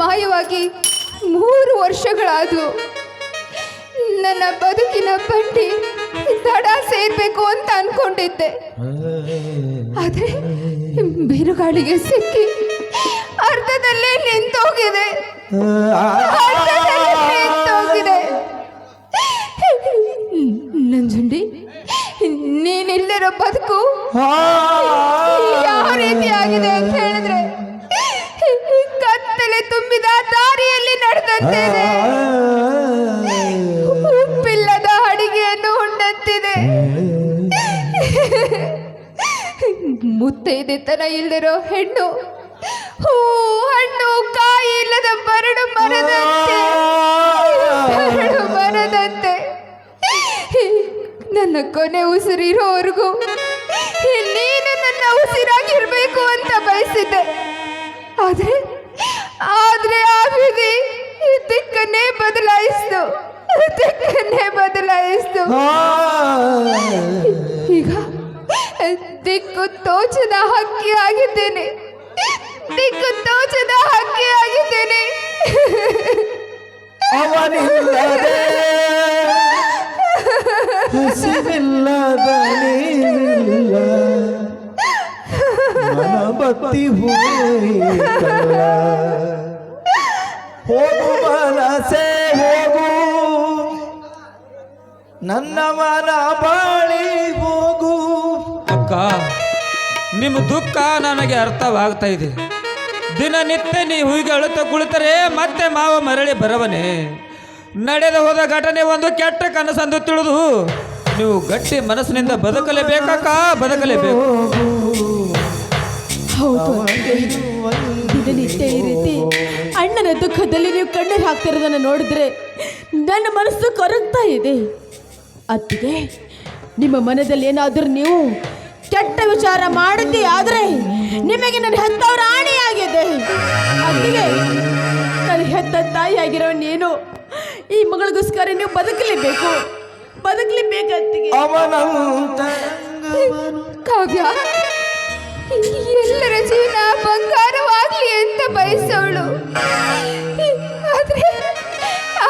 ಮಾಯವಾಗಿ ಮೂರು ವರ್ಷಗಳಾದವು ನನ್ನ ಬದುಕಿನ ಬಂಡಿ ತಡ ಸೇರ್ಬೇಕು ಅಂತ ಅನ್ಕೊಂಡಿದ್ದೆ ಆದ್ರೆ ಬಿರುಗಾಳಿಗೆ ಸಿಕ್ಕಿ ಅರ್ಧದಲ್ಲೇ ನಿಂತೋಗಿದೆ ನಿಂತೋಗಿದೆ ನಂಜುಂಡಿ ನೀನಿಲ್ಲದಿರೋ ಬದುಕು ಯಾವ ರೀತಿ ಆಗಿದೆ ಅಂತ ಹೇಳಿದ್ರೆ ತುಂಬಿದ ದಾರಿಯಲ್ಲಿ ನಡೆದಂತಿದೆ. ಉಪ್ಪಿಲ್ಲದ ಅಡಿಗೆಯನ್ನು ಉಂಡಂತಿದೆ ಮುತ್ತೈದೆತನ ಇಲ್ಲದಿರೋ ಹೆಣ್ಣು. ಹೂ, ಹಣ್ಣು ಕಾಯಿ ಇಲ್ಲದ ಬರಡು ಮರದಂತೆ. ಮರದಂತೆ. ನನ್ನ ಕೊನೆ ಉಸಿರಿರೋವರೆಗೂ ನೀನು ನನ್ನ ಉಸಿರಾಗಿರ್ಬೇಕು ಅಂತ ಬಯಸಿದ್ದೆ. ಆದ್ರೆ ಬದಲಾಯಿಸ್ತು ಈಗ ದಿಕ್ಕು ತೋಚದ ಹಕ್ಕಿ ಆಗಿದ್ದೇನೆ ದಿಕ್ಕು ತೋಚದ ಹಕ್ಕಿ ಆಗಿದ್ದೇನೆ ಅವನಿಲ್ಲದೆ ಹಸಿವಿಲ್ಲದ ನೀವಿಲ್ಲ ಮನ ಬತ್ತಿ ನನ್ನ ಮನ ಬಾಳಿ ಹೋಗು. ಅಕ್ಕ ನಿಮ್ಮ ದುಃಖ ನನಗೆ ಅರ್ಥವಾಗ್ತಾ ಇದೆ. ದಿನನಿತ್ಯ ನೀ ಹೀಗೆ ಅಳುತ್ತಾ ಕುಳಿತರೆ ಮತ್ತೆ ಮಾವ ಮರಳಿ ಬರವನೆ. ನಡೆದು ಹೋದ ಘಟನೆ ಒಂದು ಕೆಟ್ಟ ಕನಸಂದು ತಿಳಿದು ನೀವು ಗಟ್ಟಿ ಮನಸ್ಸಿನಿಂದ ಬದುಕಲೇಬೇಕಕ್ಕ ಬದುಕಲೇಬೇಕು. ಹೌದು. ದಿನನಿತ್ಯ ಈ ರೀತಿ ಅಣ್ಣನ ದುಃಖದಲ್ಲಿ ನೀವು ಕಣ್ಣೀರು ಹಾಕ್ತಿರೋದನ್ನ ನೋಡಿದ್ರೆ ನನ್ನ ಮನಸ್ಸು ಕೊರಗ್ತಾ ಇದೆ. ಅತ್ತಿಗೆ, ನಿಮ್ಮ ಮನದಲ್ಲಿ ಏನಾದರೂ ನೀವು ಕೆಟ್ಟ ವಿಚಾರ ಮಾಡಿದ್ದೇ ಆದರೆ ನಿಮಗೆ ನನ್ನ ಹೆತ್ತವರ ಆಣೆಯಾಗಿದೆ. ಅತ್ತಿಗೆ, ನನ್ನ ಹೆತ್ತ ತಾಯಿ ಆಗಿರೋ ನೀನು ಈ ಮಗಳಿಗೋಸ್ಕರ ನೀವು ಬದುಕಲೇಬೇಕು. ಬದುಕಲೇಬೇಕು ಅತ್ತಿಗೆ. ಕಾವ್ಯ, ಎಲ್ಲರ ಜೀವನ ಬಂಗಾರವಾಗಲಿ ಅಂತ ಬಯಸೋಳು ಆದ್ರೆ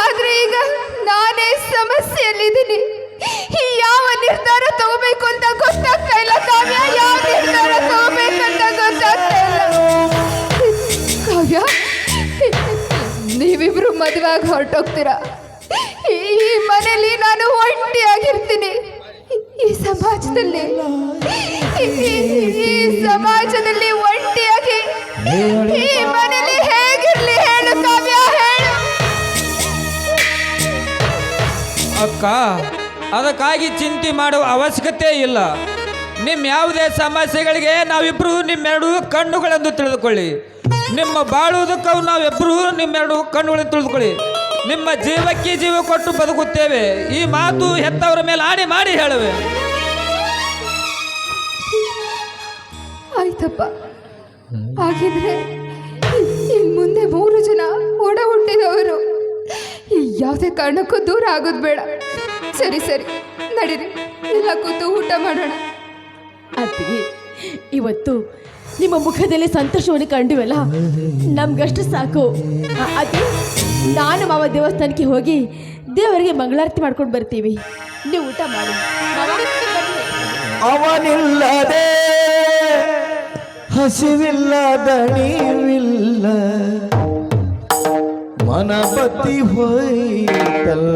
ಆದ್ರೆ ಈಗ ನಾನೇ ಸಮಸ್ಯೆಯಲ್ಲಿದ್ದೀನಿ. ನಿರ್ಧಾರ ತಗೋಬೇಕು ಅಂತ ಗೊತ್ತಾಗ್ತಾ ಇಲ್ಲ. ಕಾವ್ಯ, ಯಾವ ನಿರ್ಧಾರ ತಗೋಬೇಕು ಅಂತ ಗೊತ್ತಾಗ್ತಾ ಇಲ್ಲ. ಕಾವ್ಯ, ನೀವಿಬ್ರು ಮದುವೆಯಾಗಿ ಹೊರಟೋಗ್ತೀರಾ? ಈ ಮನೆಯಲ್ಲಿ ನಾನು ಒಂಟಿಯಾಗಿರ್ತೀನಿ. ಈ ಸಮಾಜದಲ್ಲಿ ಈ ಸಮಾಜದಲ್ಲಿ ಒಂಟಿಯಾಗಿ, ಈ ಮನೆಯಲ್ಲಿ ಹೇಗಿರ್ಲಿ ಹೇಳು ಕಾವ್ಯ, ಹೇಳು. ಅಕ್ಕ ಅದಕ್ಕಾಗಿ ಚಿಂತೆ ಮಾಡುವ ಅವಶ್ಯಕತೆ ಇಲ್ಲ. ನಿಮ್ಮ ಯಾವುದೇ ಸಮಸ್ಯೆಗಳಿಗೆ ನಾವಿಬ್ಬರು ನಿಮ್ಮೆರಡು ಕಣ್ಣುಗಳೆಂದು ತಿಳಿದುಕೊಳ್ಳಿ. ನಿಮ್ಮ ಬಾಳುವುದಕ್ಕೂ ನಾವಿಬ್ಬರು ನಿಮ್ಮೆರಡು ಕಣ್ಣುಗಳು ತಿಳಿದುಕೊಳ್ಳಿ. ನಿಮ್ಮ ಜೀವಕ್ಕೆ ಜೀವ ಕೊಟ್ಟು ಬದುಕುತ್ತೇವೆ. ಈ ಮಾತು ಹೆತ್ತವರ ಮೇಲೆ ಆಣೆ ಮಾಡಿ ಹೇಳುವೆ. ಆಯ್ತಪ್ಪ. ಹಾಗಿದ್ರೆ ಮುಂದೆ ಮೂರು ಜನ ಒಡ ಹುಟ್ಟಿದವರು ಯಾವುದೇ ಕಾರಣಕ್ಕೂ ದೂರ ಆಗೋದು ಬೇಡ. ಸರಿ ಸರಿ. ನಡೀರಿ. ಎಲ್ಲ ಕೂತು ಊಟ ಮಾಡೋಣ. ಅತ್ತಿಗೆ ಇವತ್ತು ನಿಮ್ಮ ಮುಖದಲ್ಲಿ ಸಂತೋಷವನ್ನು ಕಂಡುವಲ್ಲ? ನಮ್ಗಷ್ಟು ಸಾಕು. ಅದೇ ನಾನು ಮಾವ ದೇವಸ್ಥಾನಕ್ಕೆ ಹೋಗಿ ದೇವರಿಗೆ ಮಂಗಳಾರತಿ ಮಾಡ್ಕೊಂಡು ಬರ್ತೀವಿ. ನೀವು ಊಟ ಮಾಡಿ. ಅವನಿಲ್ಲದೆ ಹಸಿವಿಲ್ಲದ ನೀವಿಲ್ಲ. ಮನಪತಿ ಹೋಯಿತಲ್ಲ.